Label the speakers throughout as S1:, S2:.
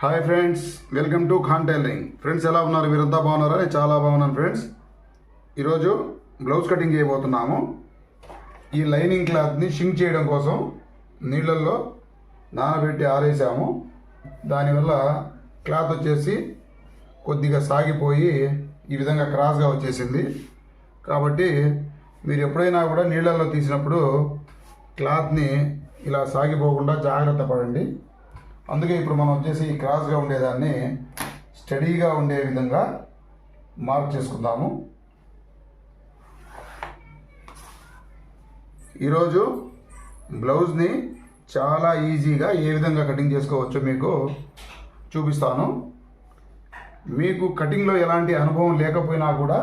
S1: Hi friends welcome to Khan tailoring friends ఎలా ఉన్నారు? మీరంతా బాగున్నారా? నేను చాలా బాగున్నాను ఫ్రెండ్స్ ఈరోజు బ్లౌజ్ కటింగ్ చేయబోతున్నాము. ఈ లైనింగ్ క్లాత్ని షింక్ చేయడం కోసం నీళ్ళల్లో నానబెట్టి ఆరేసాము. దానివల్ల క్లాత్ వచ్చేసి కొద్దిగా సాగిపోయి ఈ విధంగా క్రాస్గా వచ్చేసింది. కాబట్టి మీరు ఎప్పుడైనా కూడా నీళ్ళల్లో తీసినప్పుడు క్లాత్ని ఇలా సాగిపోకుండా జాగ్రత్త పడండి. అందుకే ఇప్పుడు మనం వచ్చేసి క్రాస్గా ఉండేదాన్ని స్టడీగా ఉండే విధంగా మార్క్ చేసుకుందాము. ఈరోజు బ్లౌజ్ని చాలా ఈజీగా ఏ విధంగా కటింగ్ చేసుకోవచ్చో మీకు చూపిస్తాను. మీకు కటింగ్లో ఎలాంటి అనుభవం లేకపోయినా కూడా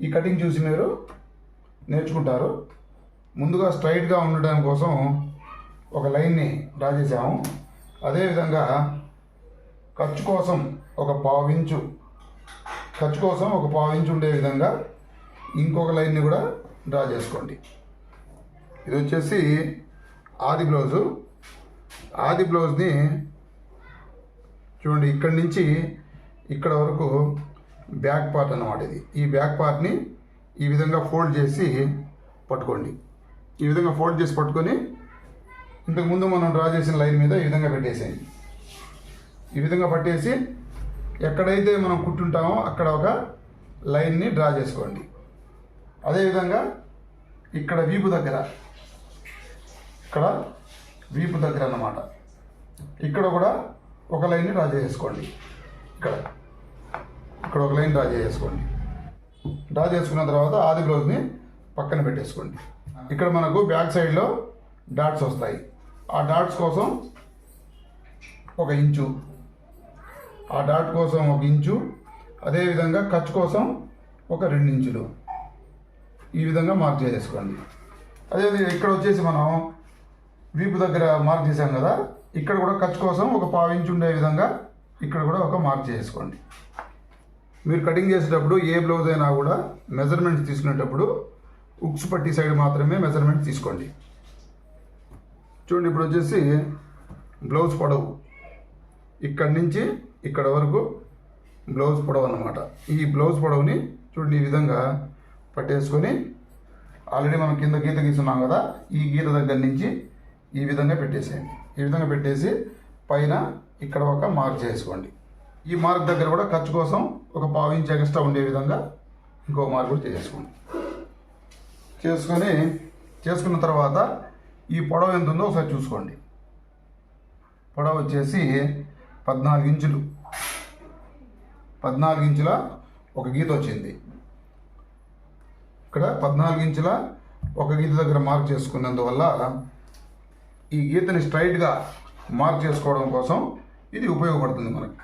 S1: ఈ కటింగ్ చూసి మీరు నేర్చుకుంటారు. ముందుగా స్ట్రైట్గా ఉండడం కోసం ఒక లైన్ని డ్రా చేసాము. అదేవిధంగా ఖర్చు కోసం ఒక పావు ఇంచు ఖర్చు కోసం ఒక పావు ఇంచు ఉండే విధంగా ఇంకొక లైన్ని కూడా డ్రా చేసుకోండి. ఇది వచ్చేసి ఆది బ్లౌజు. ఆది బ్లౌజ్ని చూడండి ఇక్కడి నుంచి ఇక్కడ వరకు బ్యాక్ పార్ట్ అన్నమాట ఇది. ఈ బ్యాక్ పార్ట్ని ఈ విధంగా ఫోల్డ్ చేసి పట్టుకోండి. ఈ విధంగా ఫోల్డ్ చేసి పట్టుకొని ఇంతకుముందు మనం డ్రా చేసిన లైన్ మీద ఈ విధంగా పెట్టేసేయండి ఈ విధంగా పట్టేసి ఎక్కడైతే మనం కుట్టుంటామో అక్కడ ఒక లైన్ని డ్రా చేసుకోండి. అదేవిధంగా ఇక్కడ వీపు దగ్గర ఇక్కడ వీపు దగ్గర అన్నమాట. ఇక్కడ కూడా ఒక లైన్ని డ్రా చేసుకోండి. ఇక్కడ ఇక్కడ ఒక లైన్ డ్రా చేసుకోండి. డ్రా చేసుకున్న తర్వాత ఆది బ్లౌజ్ని పక్కన పెట్టేసుకోండి. ఇక్కడ మనకు బ్యాక్ సైడ్లో డాట్స్ వస్తాయి. ఆ డాట్స్ కోసం ఒక ఇంచు. ఆ డాట్ కోసం ఒక ఇంచు. అదేవిధంగా ఖర్చు కోసం ఒక రెండు ఇంచులు ఈ విధంగా మార్క్ చేసుకోండి అదేవిధంగా ఇక్కడ వచ్చేసి మనం వీపు దగ్గర మార్క్ చేసాం కదా ఇక్కడ కూడా ఖర్చు కోసం ఒక పావు ఇంచు ఉండే విధంగా ఇక్కడ కూడా ఒక మార్క్ చేసుకోండి మీరు కటింగ్ చేసేటప్పుడు ఏ బ్లౌజ్ అయినా కూడా మెజర్మెంట్స్ తీసుకునేటప్పుడు ఉక్స్ పట్టి సైడ్ మాత్రమే మెజర్మెంట్ తీసుకోండి. చూడండి ఇప్పుడు వచ్చేసి బ్లౌజ్ పొడవు. ఇక్కడి నుంచి ఇక్కడ వరకు బ్లౌజ్ పొడవు అనమాట ఈ బ్లౌజ్ పొడవుని చూడండి ఈ విధంగా పట్టేసుకొని ఆల్రెడీ మనం కింద గీత గీస్తున్నాం కదా ఈ గీత దగ్గర నుంచి ఈ విధంగా పెట్టేసేయండి. ఈ విధంగా పెట్టేసి పైన ఇక్కడ ఒక మార్క్ చేసుకోండి. ఈ మార్క్ దగ్గర కూడా ఖర్చు కోసం ఒక పావు ఇంచ్ ఎక్స్ట్రా ఉండే విధంగా ఇంకో మార్క్ కూడా చేసుకోండి చేసుకొని చేసుకున్న తర్వాత ఈ పొడవు ఎంత ఉందో ఒకసారి చూసుకోండి. పొడవు వచ్చేసి పద్నాలుగు ఇంచులు. పద్నాలుగు ఇంచుల ఒక గీత వచ్చింది. ఇక్కడ పద్నాలుగు ఇంచుల ఒక గీత దగ్గర మార్క్ చేసుకున్నందువల్ల ఈ గీతని స్ట్రైట్గా మార్క్ చేసుకోవడం కోసం ఇది ఉపయోగపడుతుంది మనకి.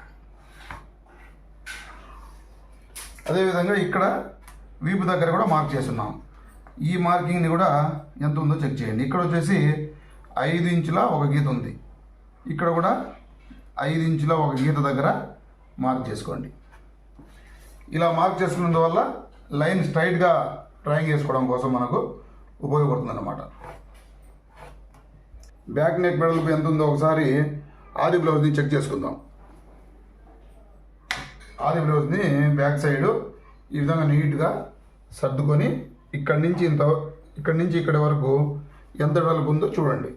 S1: అదేవిధంగా ఇక్కడ వీపు దగ్గర కూడా మార్క్ చేస్తున్నాం. ఈ మార్కింగ్ని కూడా ఎంత ఉందో చెక్ చేయండి. ఇక్కడ వచ్చేసి ఐదు ఇంచుల ఒక గీత ఉంది. ఇక్కడ కూడా ఐదు ఇంచుల ఒక గీత దగ్గర మార్క్ చేసుకోండి. ఇలా మార్క్ చేసుకున్నందువల్ల లైన్ స్ట్రైట్గా డ్రాయింగ్ చేసుకోవడం కోసం మనకు ఉపయోగపడుతుందన్నమాట. బ్యాక్ నెక్ వెడల్పు ఎంత ఉందో ఒకసారి ఆది బ్లౌజ్ని చెక్ చేసుకుందాం. ఆది బ్లౌజ్ని బ్యాక్ సైడ్ ఈ విధంగా నీట్గా సర్దుకొని ఇక్కడి నుంచి ఇంత ఇక్కడి నుంచి ఇక్కడి వరకు ఎంత వెడల్పు ఉందో చూడండి.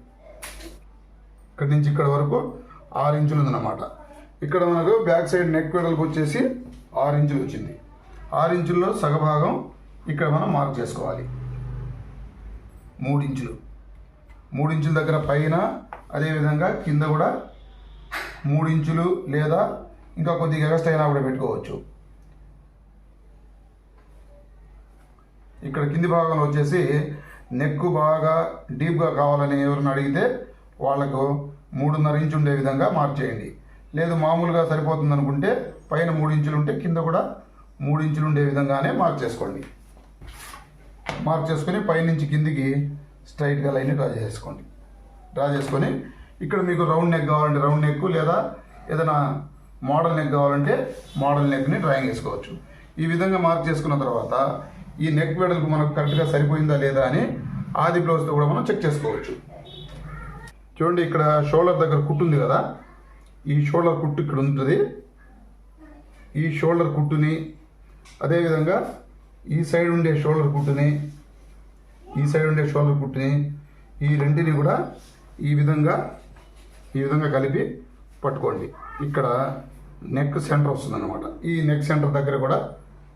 S1: ఇక్కడి నుంచి ఇక్కడ వరకు ఆరు ఇంచులు ఉందన్నమాట. ఇక్కడ మనకు బ్యాక్ సైడ్ నెక్ వెడల్పు వచ్చేసి ఆరు ఇంచులు వచ్చింది. ఆరు ఇంచుల్లో సగభాగం ఇక్కడ మనం మార్క్ చేసుకోవాలి. మూడు ఇంచులు. మూడు ఇంచుల దగ్గర పైన అదేవిధంగా కింద కూడా మూడు ఇంచులు లేదా ఇంకా కొద్దిగా ఎగస్ట్ అయినా కూడా పెట్టుకోవచ్చు. ఇక్కడ కింది భాగంలో వచ్చేసి నెక్కు బాగా డీప్గా కావాలని ఎవరిని అడిగితే వాళ్ళకు మూడున్నర ఇంచు ఉండే విధంగా మార్చేయండి లేదు మామూలుగా సరిపోతుంది అనుకుంటే పైన మూడు ఇంచులు ఉంటే కింద కూడా మూడు ఇంచులు ఉండే విధంగానే మార్చేసుకోండి మార్చేసుకొని పైనుంచి కిందికి స్ట్రైట్గా లైన్ డ్రా చేసుకోండి. డ్రా చేసుకొని ఇక్కడ మీకు రౌండ్ నెక్ కావాలంటే రౌండ్ నెక్ లేదా ఏదైనా మోడల్ నెక్ కావాలంటే మోడల్ నెక్ని డ్రాయింగ్ వేసుకోవచ్చు ఈ విధంగా మార్క్ చేసుకున్న తర్వాత ఈ నెక్ వెడల్పు మనకు కరెక్ట్గా సరిపోయిందా లేదా అని ఆది బ్లౌజ్తో కూడా మనం చెక్ చేసుకోవచ్చు. చూడండి ఇక్కడ షోల్డర్ దగ్గర కుట్టు ఉంది కదా ఈ షోల్డర్ కుట్టు ఇక్కడ ఉంటుంది. ఈ షోల్డర్ కుట్టుని అదేవిధంగా ఈ సైడ్ ఉండే షోల్డర్ కుట్టుని ఈ సైడ్ ఉండే షోల్డర్ కుట్టుని ఈ రెంటిని కూడా ఈ విధంగా ఈ విధంగా కలిపి పట్టుకోండి. ఇక్కడ నెక్ సెంటర్ వస్తుందన్నమాట. ఈ నెక్ సెంటర్ దగ్గర కూడా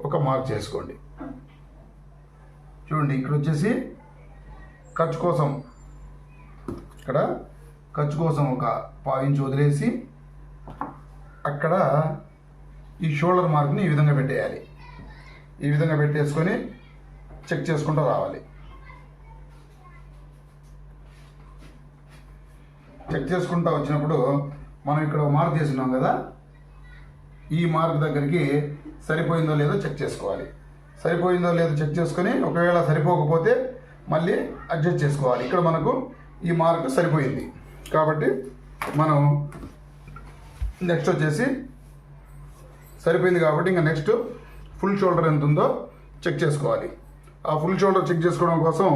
S1: ఒక మార్క్ చేసుకోండి. చూడండి ఇక్కడ వచ్చేసి ఖర్చు కోసం ఇక్కడ ఖర్చు కోసం ఒక పావించి వదిలేసి అక్కడ ఈ షోల్డర్ మార్క్ని ఈ విధంగా పెట్టేయాలి. ఈ విధంగా పెట్టేసుకొని చెక్ చేసుకుంటూ రావాలి. చెక్ చేసుకుంటూ వచ్చినప్పుడు మనం ఇక్కడ మార్క్ చేసినాం కదా ఈ మార్క్ దగ్గరికి సరిపోయిందో లేదో చెక్ చేసుకోవాలి. సరిపోయిందో లేదో చెక్ చేసుకొని ఒకవేళ సరిపోకపోతే మళ్ళీ అడ్జస్ట్ చేసుకోవాలి. ఇక్కడ మనకు ఈ మార్క్ సరిపోయింది. కాబట్టి మనం నెక్స్ట్ వచ్చేసి సరిపోయింది కాబట్టి ఇంకా నెక్స్ట్ ఫుల్ షోల్డర్ ఎంత ఉందో చెక్ చేసుకోవాలి. ఆ ఫుల్ షోల్డర్ చెక్ చేసుకోవడం కోసం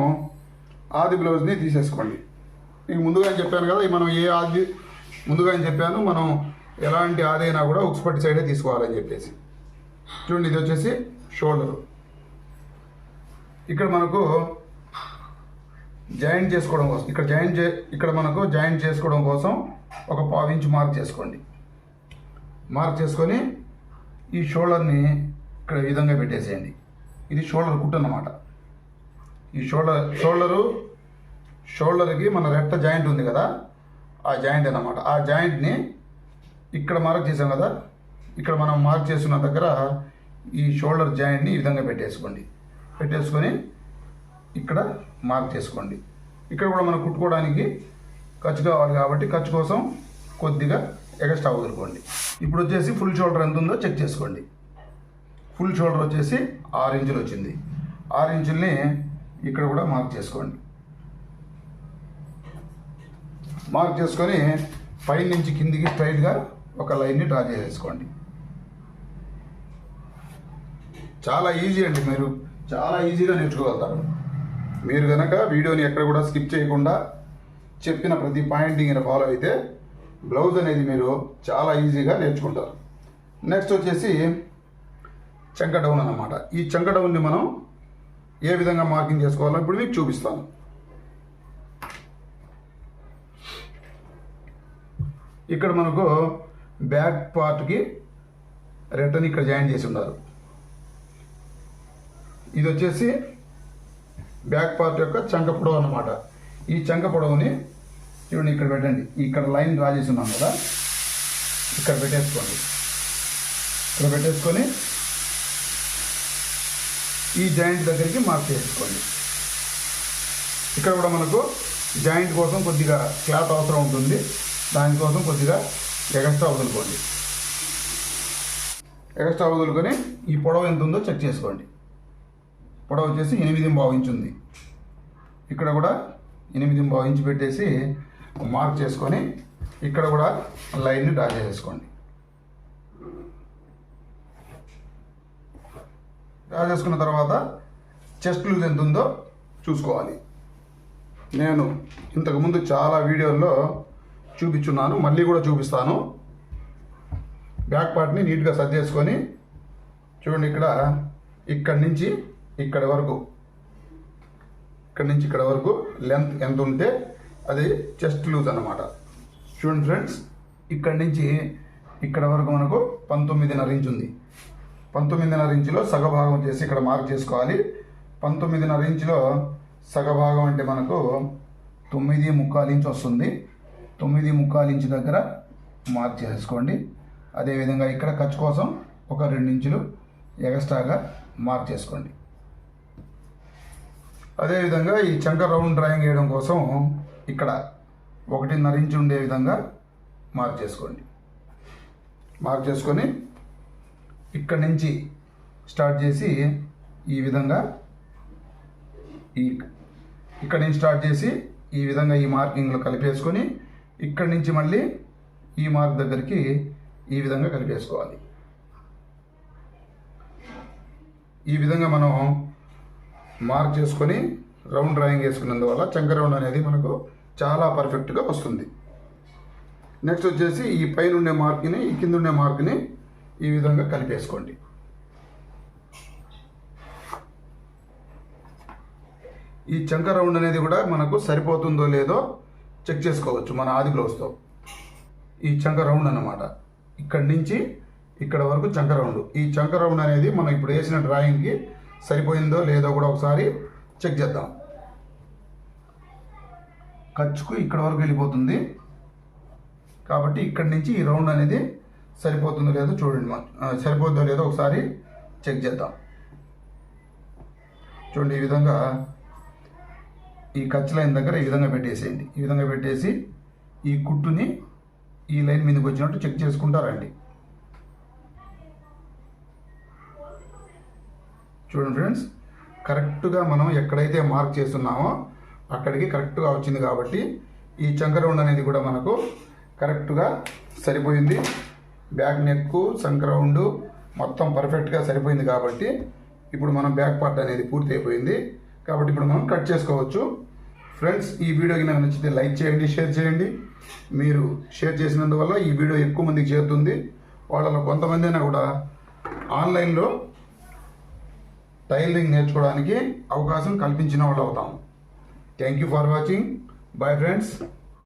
S1: ఆది బ్లౌజ్ని తీసేసుకోండి. మీకు ముందుగా చెప్పాను కదా మనం ఏ ఆది ముందుగా చెప్పాను మనం ఎలాంటి ఆది అయినా కూడా ఉక్స్పట్టి సైడే తీసుకోవాలని చెప్పేసి. చూడండి ఇది వచ్చేసి షోల్డరు ఇక్కడ మనకు జాయింట్ చేసుకోవడం కోసం ఇక్కడ జాయింట్ చే ఇక్కడ మనకు జాయింట్ చేసుకోవడం కోసం ఒక పావు ఇంచ్ మార్క్ చేసుకోండి. మార్క్ చేసుకొని ఈ షోల్డర్ని ఇక్కడ విధంగా పెట్టేసేయండి. ఇది షోల్డర్ కుట్టు అన్నమాట. ఈ షోల్డర్ షోల్డరు షోల్డర్కి మన రెట్ట జాయింట్ ఉంది కదా ఆ జాయింట్ అన్నమాట. ఆ జాయింట్ని ఇక్కడ మార్క్ చేసాం కదా ఇక్కడ మనం మార్క్ చేస్తున్న దగ్గర ఈ షోల్డర్ జాయింట్ని ఈ విధంగా పెట్టేసుకోండి. పెట్టేసుకొని ఇక్కడ మార్క్ చేసుకోండి. ఇక్కడ కూడా మనం కుట్టుకోవడానికి ఖర్చు కావాలి కాబట్టి ఖర్చు కోసం కొద్దిగా ఎగస్ట్రా వదులుకోండి. ఇప్పుడు వచ్చేసి ఫుల్ షోల్డర్ ఎంత ఉందో చెక్ చేసుకోండి. ఫుల్ షోల్డర్ వచ్చేసి ఆరు ఇంచులు వచ్చింది. ఆరు ఇంచుల్ని ఇక్కడ కూడా మార్క్ చేసుకోండి. మార్క్ చేసుకొని పై నుంచి కిందికి స్ట్రైట్గా ఒక లైన్ని డ్రా చేసేసుకోండి. చాలా ఈజీ అండి మీరు చాలా ఈజీగా నేర్చుకోగలుగుతారు మీరు కనుక వీడియోని ఎక్కడ కూడా స్కిప్ చేయకుండా చెప్పిన ప్రతి పాయింట్ ఫాలో అయితే బ్లౌజ్ అనేది మీరు చాలా ఈజీగా నేర్చుకుంటారు. నెక్స్ట్ వచ్చేసి చంక డౌన్ అనమాట ఈ చంక డౌన్ని మనం ఏ విధంగా మార్కింగ్ చేసుకోవాలో ఇప్పుడు మీకు చూపిస్తాను. ఇక్కడ మనకు బ్యాక్ పార్ట్కి రిటర్న్ ఇక్కడ జాయిన్ చేసి ఉన్నారు. ఇది వచ్చేసి బ్యాక్ పార్ట్ యొక్క చంక పొడవు అన్నమాట. ఈ చంక పొడవుని చూడండి ఇక్కడ పెట్టండి. ఇక్కడ లైన్ డ్రా చేసి ఉన్నాం కదా. ఇక్కడ పెట్టేసుకోండి. ఇక్కడ పెట్టేసుకొని ఈ జాయింట్ దగ్గరికి మార్క్ చేసుకోండి. ఇక్కడ కూడా మనకు జాయింట్ కోసం కొద్దిగా క్లాత్ అవసరం ఉంటుంది. దానికోసం కొద్దిగా ఎగస్ట్రా వదులుకోండి. ఎగస్ట్రా వదులుకొని ఈ పొడవు ఎంత ఉందో చెక్ చేసుకోండి. పొడవు వచ్చేసి ఎనిమిది బావు ఇంచు ఉంది ఇక్కడ కూడా ఎనిమిది బావు ఇంచు పెట్టేసి మార్క్ చేసుకొని ఇక్కడ కూడా లైన్ని డ్రా చేసేసుకోండి. డ్రా చేసుకున్న తర్వాత చెస్ట్ లూజ్ ఎంత ఉందో చూసుకోవాలి. నేను ఇంతకుముందు చాలా వీడియోల్లో చూపించున్నాను మళ్ళీ కూడా చూపిస్తాను. బ్యాక్ పార్ట్ని నీట్గా సర్జ్ చేసుకొని చూడండి ఇక్కడ ఇక్కడి నుంచి ఇక్కడి వరకు ఇక్కడ నుంచి ఇక్కడ వరకు లెంత్ ఎంత ఉంటే అది చెస్ట్ లూజ్ అన్నమాట. చూడండి ఫ్రెండ్స్ ఇక్కడి నుంచి ఇక్కడ వరకు మనకు పంతొమ్మిదిన్నర ఇంచ్ ఉంది. పంతొమ్మిదిన్నర ఇంచులో సగభాగం చేసి ఇక్కడ మార్క్ చేసుకోవాలి. పంతొమ్మిదిన్నర ఇంచులో సగభాగం అంటే మనకు తొమ్మిది ముక్కాలు ఇంచు వస్తుంది. తొమ్మిది ముక్కాలు ఇంచు దగ్గర మార్క్ చేసుకోండి. అదేవిధంగా ఇక్కడ ఖర్చు కోసం ఒక రెండు ఇంచులు ఎక్స్ట్రాగా మార్క్ చేసుకోండి. అదేవిధంగా ఈ చంక రౌండ్ డ్రాయింగ్ వేయడం కోసం ఇక్కడ ఒకటిన్నర ఇంచు ఉండే విధంగా మార్క్ చేసుకోండి. మార్క్ చేసుకొని ఇక్కడి నుంచి స్టార్ట్ చేసి ఈ విధంగా ఈ ఇక్కడి నుంచి స్టార్ట్ చేసి ఈ విధంగా ఈ మార్కింగ్లో కలిపేసుకొని ఇక్కడి నుంచి మళ్ళీ ఈ మార్క్ దగ్గరికి ఈ విధంగా కలిపేసుకోవాలి. ఈ విధంగా మనం మార్క్ చేసుకొని రౌండ్ డ్రాయింగ్ వేసుకున్నందువల్ల చంక రౌండ్ అనేది మనకు చాలా పర్ఫెక్ట్గా వస్తుంది. నెక్స్ట్ వచ్చేసి ఈ పైన ఉండే మార్క్ని ఈ కింద ఉండే మార్క్ని ఈ విధంగా కలిపేసుకోండి. ఈ చంక రౌండ్ అనేది కూడా మనకు సరిపోతుందో లేదో చెక్ చేసుకోవచ్చు మన ఆది గ్లోవ్స్తో ఈ చంక రౌండ్ అన్నమాట. ఇక్కడి నుంచి ఇక్కడ వరకు చంక రౌండ్. ఈ చంక రౌండ్ అనేది మనం ఇప్పుడు వేసిన డ్రాయింగ్కి సరిపోయిందో లేదో కూడా ఒకసారి చెక్ చేద్దాం. ఖర్చుకు ఇక్కడ వరకు వెళ్ళిపోతుంది. కాబట్టి ఇక్కడి నుంచి ఈ రౌండ్ అనేది సరిపోతుందో లేదో చూడండి మా- సరిపోతుందో లేదో ఒకసారి చెక్ చేద్దాం. చూడండి ఈ విధంగా ఈ ఖర్చు లైన్ దగ్గర ఈ విధంగా పెట్టేసేయండి. ఈ విధంగా పెట్టేసి ఈ కుట్టుని ఈ లైన్ మీదకి వచ్చినట్టు చెక్ చేసుకుంటారండి చూడండి ఫ్రెండ్స్ కరెక్ట్గా మనం ఎక్కడైతే మార్క్ చేస్తున్నామో అక్కడికి కరెక్ట్గా వచ్చింది కాబట్టి ఈ చంక రౌండ్ అనేది కూడా మనకు కరెక్ట్గా సరిపోయింది. బ్యాక్ నెక్ చంక రౌండ్ మొత్తం పర్ఫెక్ట్గా సరిపోయింది కాబట్టి ఇప్పుడు మనం బ్యాక్ పార్ట్ అనేది పూర్తి అయిపోయింది. కాబట్టి ఇప్పుడు మనం కట్ చేసుకోవచ్చు. ఫ్రెండ్స్ ఈ వీడియోకి నాకు నచ్చితే లైక్ చేయండి షేర్ చేయండి. మీరు షేర్ చేసినందువల్ల ఈ వీడియో ఎక్కువ మందికి చేరుతుంది. వాళ్ళలో కొంతమంది అయినా కూడా ఆన్లైన్లో టైలరింగ్ నేర్చుకోవడానికి అవకాశం కల్పించిన వాళ్ళు అవుతాం thank you for watching bye friends